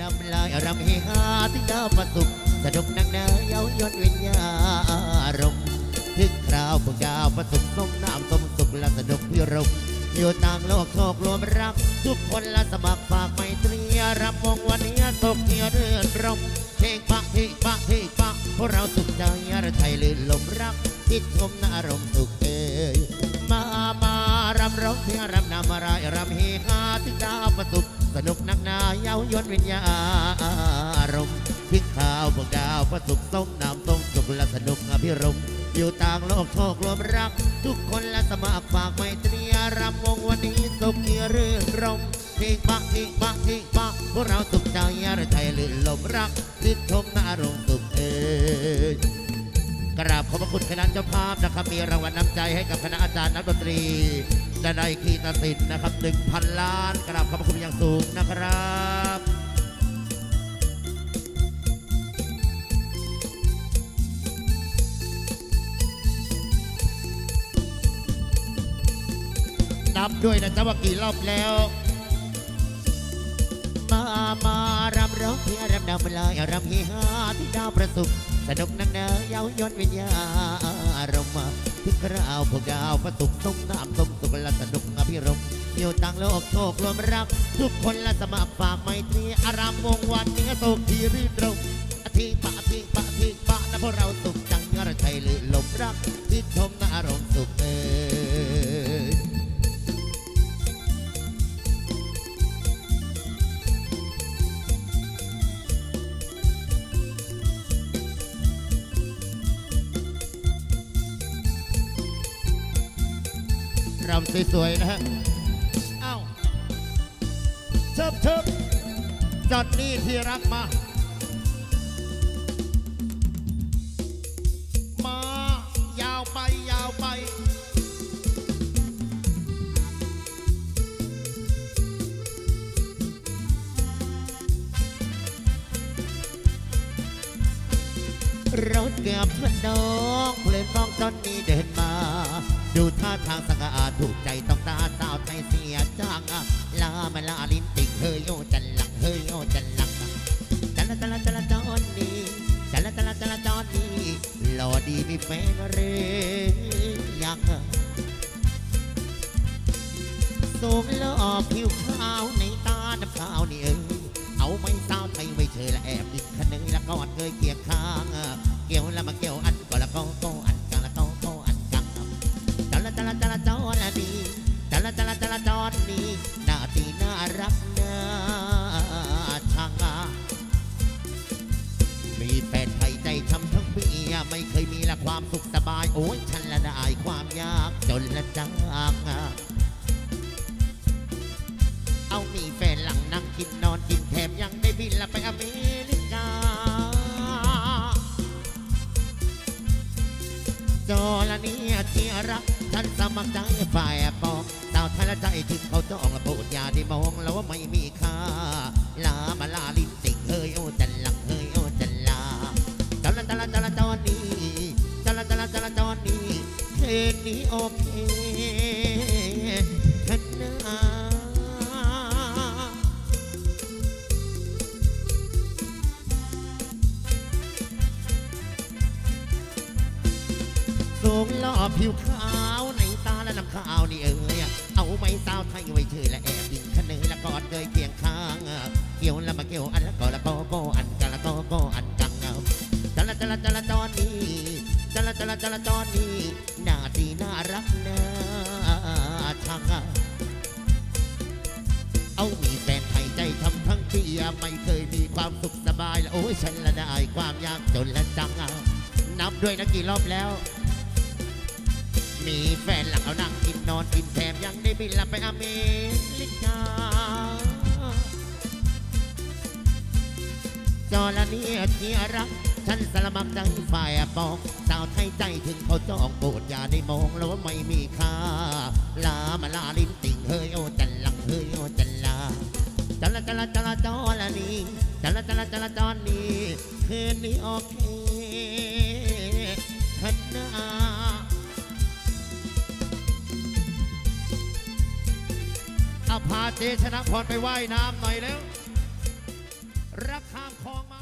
นำลายรำเฮฮาที่ดาวประสุขสนุกนักหนาเย้ายนวิญญาอารมถึงคราวพวกดาวประสุขสมน้ำสมสุขและสนุกพิรมอยู่ต่างโลกโชครวมรัก ทุกคนละสมัครฝากไม่ตรีรับมงวันนี้ตกเที่ยวเรื่อนรมเพลงปะเพลงปะเพลงปะพวกเราสุขใจระไทยลื่นลมรักทิดชมนอารมสุขเอ่ยมามารำร้องเพลงรำนำอะไรรำเฮฮาที่ดาวประสุข สนุกนักหนาเย้ายวนวิญญาอารมณ์ทิ้งข่าวพวกดาวประสุขส้มน้ำต้มสุขและสนุกอภิรมย์อยู่ต่างโลกโชครวมรัก ทุกคนและสมัครฝากไมตรีรำวงวันนี้สุขียรื่นรมทิ้งปะทิ้งปะทิ้งปะพวกเราสุขใจระไทยลื่นลมรักทิดชมนอารมณ์สุขเอ่ยกราบขอบพระคุณคณะเจ้าภาพนะครับมีรางวัลน้ำใจให้กับคณะอาจารย์นักดนตรี ดนัยคีตศิลป์นะครับหนึ่งพันล้านกราบขอบพระคุณอย่างสูงนะครับนับด้วยนะจ๊ะว่ากี่รอบแล้ว มามารำร้องเพลงรำนำลายรำเฮฮาที่ดาวประสุขสนุกนักเนยเย้ายนวิญญาอารมณ์ที่คราวพวกดาวประตุกต้มน้ำต้มตุกละสนุกอภิรมย์อยู่ต่างโลกโชครวมรัก ทุกคนละสมัครฝากไมตรีอารามวงวันนี้สุขที่รื่นรมอาทิปะอาทิปะอาทิปะนะพวกเราสุขจังยรไทยลือลมรักที่ชมนอารมณ์สุข รำสวยๆนะฮะเอ้าเชิบเชิบจอดนี่ที่รักมา มายาวไปยาวไป รถเกือบพนองเพลินมองตอนนี้เดินมาดู ลาจลาจอนนี้จันลาจลาจลาจอนนี้หล่อดีมีแฟนเรอยากสูงหล่อผิวขาวในตาน้ำขาวนี่เออเอาไม่สาวไทยไว้เชยละแอบดินคะเนยละกอดเคยเกียงข้าง เกี่ยวแล้วมาเกี่ยว ความสุขสบาย โอ้ยฉันละได้ความยากจนละจังเอามีแฟนหลังนั่งกินนอนกินแถมยังได้บินละไปอเมริกาจอละเนี่ยที่รักฉันสมัครใจฝ่ายปองสาวไทยละใจถึงเขาจองละโปรดยาได้มองแล้วว่าไม่มี นี้โอเคขนาสูงล่อผิวขาวในตาและน้ำขาวนี่เอ้ยเอาไม้สาวไทยไว้เชยและแอบดินขนึงและกอดเกยเคียงข้างเกี่ยวละมาเกี่ยวอันละก็ละก็ก็อันกันละก็ก็อันกังเอาจละจละจละจอนนี้จละจละจละจอนนี้หน้าดี น่ารักน่าชังเอามีแฟนไทยใจทำทั้งปีไม่เคยมีความสุขสบายและโอ้ยฉันละได้ความยากจนละจังนับด้วยนะกี่รอบแล้ว มีแฟนหลังเอานั่งกินนอนกินแถมยังได้บินลับไปอเมริกาจอละเนี่ยที่รัก ฉันสละมักใจฝ่ายปอง สาวไทยใจถึงเขาจ้องโปรดอย่าได้มองแล้วว่าไม่มีค่า ลามาลาลิ้นติ่งเฮ้ยโอจันหลังเฮ้ยโอจันลาจันละจันละจันละจอละนี้จันละจันละจันละจอนนี้คืนนี้โอเคขนาเอาพาเจชนะพรไปว่ายน้ำหน่อยแล้วรักข้ามคลองมา